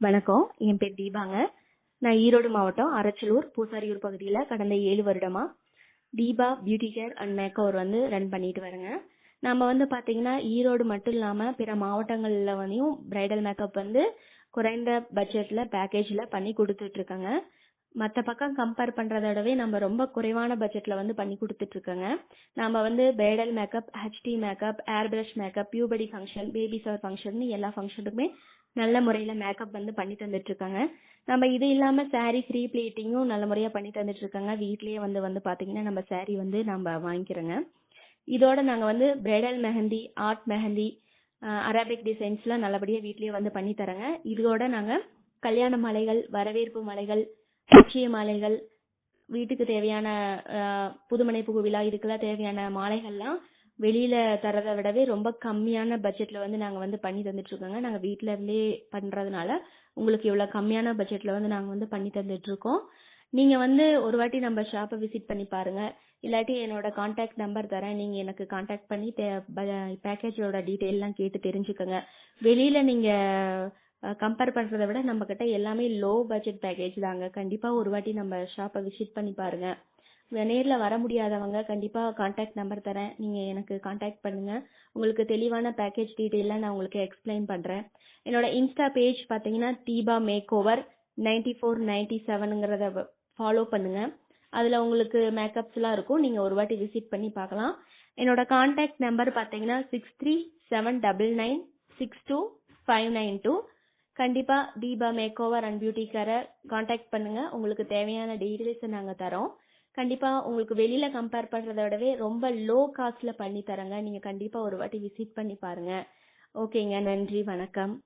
வணக்கம். என் பேர் தீபாங்க. நான் ஈரோடு மாவட்டம் அரச்சலூர் பூசாரியூர் பகுதியில் கடந்த ஏழு வருடமா Deepa beauty care and makeover வந்து ரன் பண்ணிட்டு வரேங்க நம்ம வந்து பார்த்தீங்கன்னா ஈரோடு மட்டும் இல்லாமல் பிற மாவட்டங்களில் வந்து பிரைடல் மேக்கப் வந்து குறைந்த பட்ஜெட்டில் பேக்கேஜில் பண்ணி கொடுத்துட்ருக்கேங்க மற்ற பக்கம் கம்பேர் பண்ணுறத விடவே நம்ம ரொம்ப குறைவான பட்ஜெட்டில் வந்து பண்ணி கொடுத்துட்ருக்கோங்க. நம்ம வந்து bridal makeup HD makeup airbrush makeup puberty function baby shower function எல்லா ஃபங்க்ஷனுக்குமே நல்ல முறையில் மேக்கப் வந்து பண்ணி தந்துட்டுருக்காங்க நம்ம இது இல்லாமல் சாரீ ஃப்ரீ பிளேட்டிங்கும் நல்ல முறையாக பண்ணி தந்துட்டுருக்காங்க வீட்லேயே வந்து வந்து பார்த்தீங்கன்னா நம்ம சாரீ வந்து நம்ம வாங்கிக்கிறோங்க. இதோட நாங்கள் வந்து bridal mehndi art mehndi Arabic டிசைன்ஸ்லாம் நல்லபடியாக வீட்லேயே வந்து பண்ணி தரேங்க. இதோட நாங்கள் கல்யாண மலைகள் வரவேற்பு மலைகள் நிச்சய மாலைகள் வீட்டுக்கு தேவையான புதுமனை புகு விழா இதுக்கெல்லாம் தேவையான மாலைகள்லாம் வெளியில தரதை விடவே ரொம்ப கம்மியான பட்ஜெட்ல வந்து நாங்க வந்து பண்ணி தந்துட்டு இருக்கோங்க நாங்க வீட்ல இருந்தே பண்றதுனால உங்களுக்கு இவ்வளவு கம்மியான பட்ஜெட்ல வந்து நாங்க வந்து பண்ணி தந்துட்டு இருக்கோம் நீங்க வந்து ஒரு வாட்டி நம்ம ஷாப்பை விசிட் பண்ணி பாருங்க. இல்லாட்டி என்னோட காண்டாக்ட் நம்பர் தரேன். நீங்க எனக்கு காண்டாக்ட் பண்ணி பேக்கேஜோட டீட்டெயில்லாம் கேட்டு தெரிஞ்சுக்கோங்க. வெளியில நீங்க கம்பேர் பண்ணுறத விட நம்ம கிட்ட எல்லாமே லோ பட்ஜெட் பேக்கேஜ் தாங்க. கண்டிப்பாக ஒரு வாட்டி நம்ம ஷாப்பை விசிட் பண்ணி பாருங்க. நேரில் வர முடியாதவங்க கண்டிப்பாக காண்டாக்ட் நம்பர் தரேன். நீங்கள் எனக்கு காண்டாக்ட் பண்ணுங்கள் உங்களுக்கு தெளிவான பேக்கேஜ் டீட்டெயிலாக நான் உங்களுக்கு எக்ஸ்பிளைன் பண்ணுறேன் என்னோட இன்ஸ்டா பேஜ் பார்த்தீங்கன்னா Deepa makeover ninety four ninety செவனுங்கிறத follow பண்ணுங்கள் அதில் உங்களுக்கு மேக்கப்ஸ்லாம் இருக்கும். நீங்கள் ஒரு வாட்டி விசிட் பண்ணி பார்க்கலாம். என்னோட காண்டாக்ட் நம்பர் பார்த்தீங்கன்னா six three seven double nine six two five nine two கண்டிப்பா தீபா மேக் ஓவர் அண்ட் பியூட்டிக்காரை காண்டாக்ட் பண்ணுங்க. உங்களுக்கு தேவையான டீடைல்ஸ் நாங்க தரோம். கண்டிப்பா உங்களுக்கு வெளியில கம்பேர் பண்ணுறத விடவே ரொம்ப லோ காஸ்ட்ல பண்ணி தரேங்க. நீங்க கண்டிப்பா ஒரு வாட்டி விசிட் பண்ணி பாருங்க. ஓகேங்க நன்றி வணக்கம்.